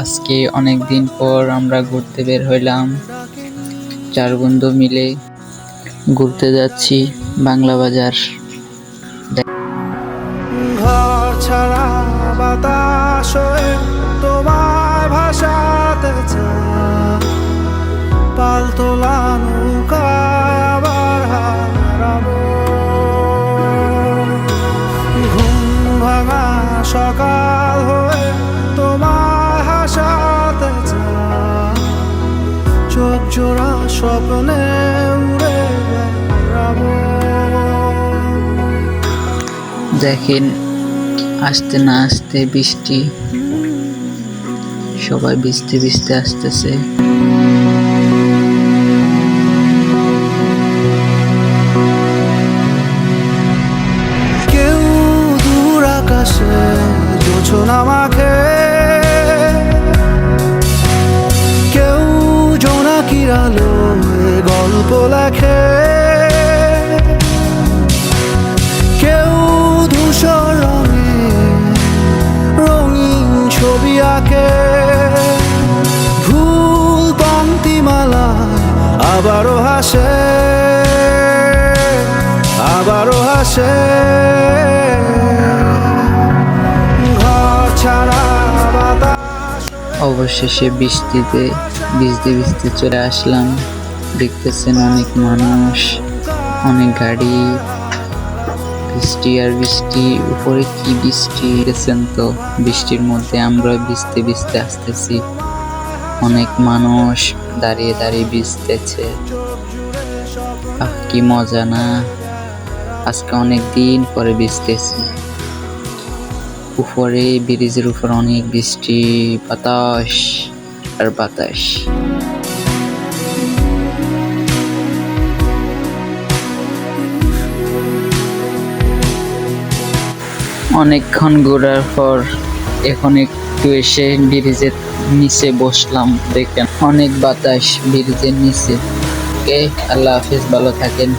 আজকে অনেক দিন পর আমরা ঘুরতে বের হইলাম। চার বন্ধু মিলে ঘুরতে যাচ্ছি বাংলা বাজার। ঘর ছাড়া বাতাস ভাসাতে চায়। পালতোলা নৌকায় আবার ঘুম ভাঙা সকাল হয়ে স্বপ্নে উড়ে দেখেন আসতে না আসতে বৃষ্টি সবাই ভিজতে ভিজতে আসতেছে। কেউ দূর আকাশে জোছনা মাখে কেউ জোনাকির আলোয় গল্প লেখে। কেউ ধূসর রঙে রঙিন ছবি আঁকে। ভুল পঙ্ক্তিমালায় আবারও হাসে আবারও হাসে। অবশেষে বৃষ্টিতে ভিজতে ভিজতে চলে আসলাম। দেখতেছেন অনেক মানুষ, অনেক গাড়ি। বৃষ্টি আর বৃষ্টি, উপরে কি বৃষ্টি দেখছেন তো? বৃষ্টির মধ্যে আমরা ভিজতে ভিজতে আসতেছি। অনেক মানুষ দাঁড়িয়ে দাঁড়িয়ে ভিজতেছে। আহ, কি মজা না? আজকে অনেক দিন পরে ভিজতেছি। উপরে, ব্রিজের উপর অনেক বৃষ্টি, বাতাস আর বাতাস। অনেকক্ষণ ঘোরার পর এখন একটু এসে ব্রিজের নিচে বসলাম, দেখেন। অনেক বাতাস ব্রিজের নিচে। ওকে, আল্লাহ হাফিজ, ভালো থাকেন।